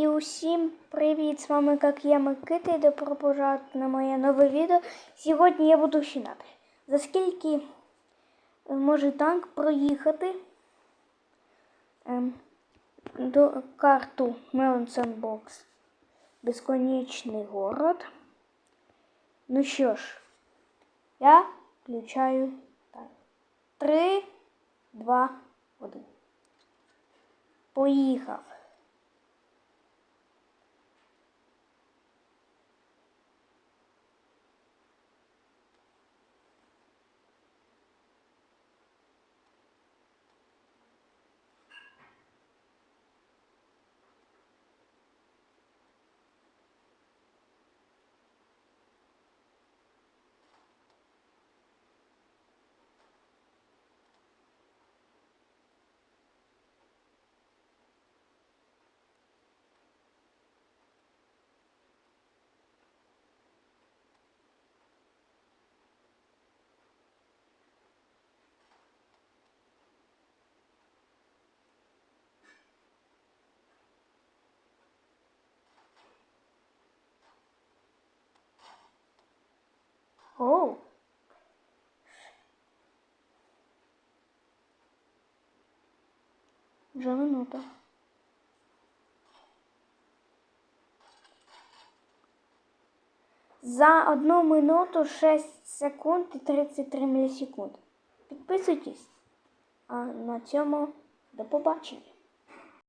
І усім привіт! З вами як я Микита і добро пожаловать на моє нове відео. Сьогодні я буду вчинати. За скільки е, може танк проїхати ем, до карту Melon Sandbox Безконечний город. Ну що ж, я включаю так. Три, два, один. Поїхав. Оу. Вже минута. За одну минуту 6 секунд і 33 мілісекунд. Підписуйтесь. А на цьому до побачення.